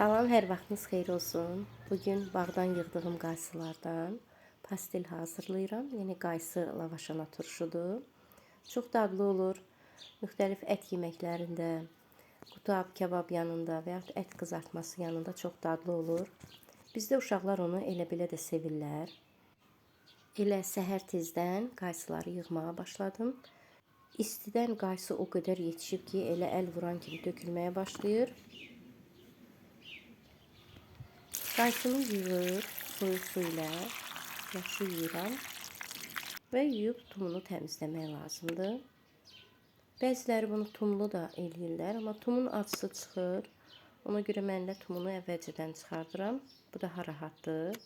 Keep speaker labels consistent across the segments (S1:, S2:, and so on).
S1: Salam, hər vaxtınız xeyir olsun. Bugün bağdan yığdığım qaysılardan pastel hazırlayıram. Yəni qaysı lavaşana turşudur. Çox dadlı olur. Müxtəlif ət yeməklərində, qutab, kebab yanında və ya ət qızartması yanında çox dadlı olur. Bizdə uşaqlar onu elə belə də sevirlər. Elə səhər tezdən qaysıları yığmağa başladım. İstidən qaysı o qədər yetişib ki, elə əl vuran kimi tökülməyə başlayır. Qaysını yığır soyuq su ilə yaxşı yuyuram və yuyub tumunu təmizləmək lazımdır. Bəziləri bunu tumlu da eləyirlər, amma tumun acısı çıxır. Ona görə mən də tumunu əvvəlcədən çıxardıram. Bu daha rahatdır.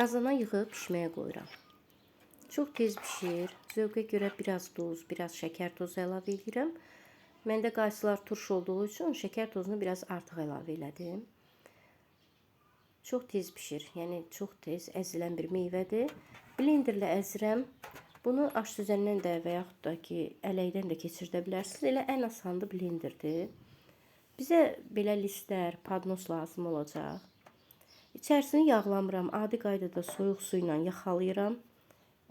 S1: Qazana yığıb pişməyə qoyuram. Çox tez bişir. Zövqə görə biraz duz, biraz şəkər tozu əlavə edirəm. Məndə qaysılar turş olduğu üçün şəkər tozunu biraz artıq əlavə elədim. Çox tez bişir. Yəni çox tez əzilən bir meyvədir. Blenderlə əzirəm. Bunu aş düzəndən də və yaxud da ki, ələkdən də keçirdə bilərsiniz. Elə ən asanı blenderdir. Bizə belə listlər, padnos lazım olacaq. İçərisini yağlamıram. Adi qaydada soyuq su ilə yaxalayıram.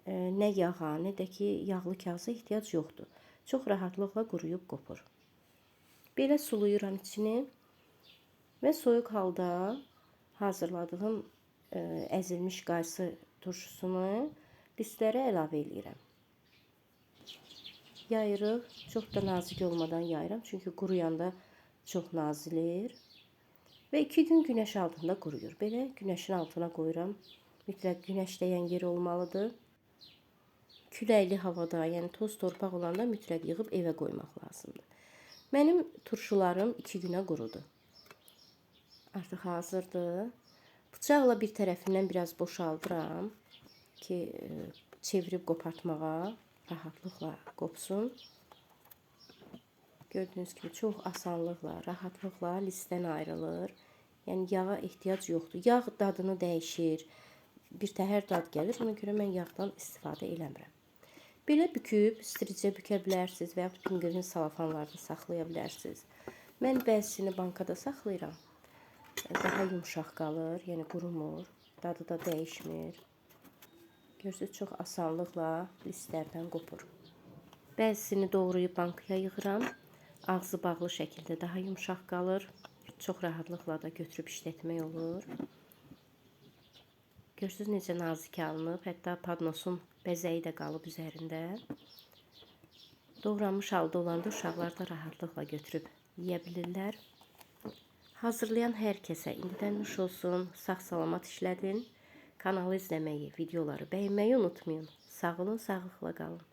S1: Nə yağa, nə də ki, yağlı kağıza ehtiyac yoxdur. Çox rahatlıqla quruyub qopur. Belə suluyuram içini və soyuq halda hazırladığım e, əzilmiş qaysı turşusunu listlərə əlavə eləyirəm. Yayırıq. Çox da nazik olmadan yayıram. Çünki quruyanda çox nazilir. Və 2 gün günəş altında quruyur. Belə günəşin altına qoyuram. Mütləq günəş dəyən yer olmalıdır. Küləkli havada, yəni toz torpaq olanda mütləq yığıb evə qoymaq lazımdır. Mənim turşularım 2 günə qurudu. Artıq hazırdır. Bıçaqla bir tərəfindən biraz boşaldıram ki, e, çevirib qopartmağa rahatlıqla qopsun. Gördüyünüz kimi çox asanlıqla, rahatlıqla listdən ayrılır. Yəni yağa ehtiyac yoxdur. Yağ dadını dəyişir. Bir təhər dad gəlir. Ona görə mən yağdan istifadə eləmirəm. Belə büküb stricə bükə bilərsiniz və ya pinqvin salafanlarda saxlaya bilərsiniz. Mən bəzisini bankada saxlayıram. Daha yumşaq qalır, yəni qurumur, dadı da dəyişmir. Görürsüz, çox asanlıqla listlərdən qopur. Bəzisini doğrayıb bankaya yığıram. Ağzı bağlı şəkildə daha yumşaq qalır. Çox rahatlıqla da götürüb işlətmək olur. Görürsüz necə nazik alınıb, hətta padnosun bəzəyi də qalıb üzərində. Doğranmış halda olanda uşaqlar da rahatlıqla götürüb yeyə bilirlər. Hazırlayan hər kəsə indidən nuş olsun, sağ-salamat işlədin. Kanalı izləməyi, videoları bəyənməyi unutmayın. Sağ olun, sağlıqla qalın.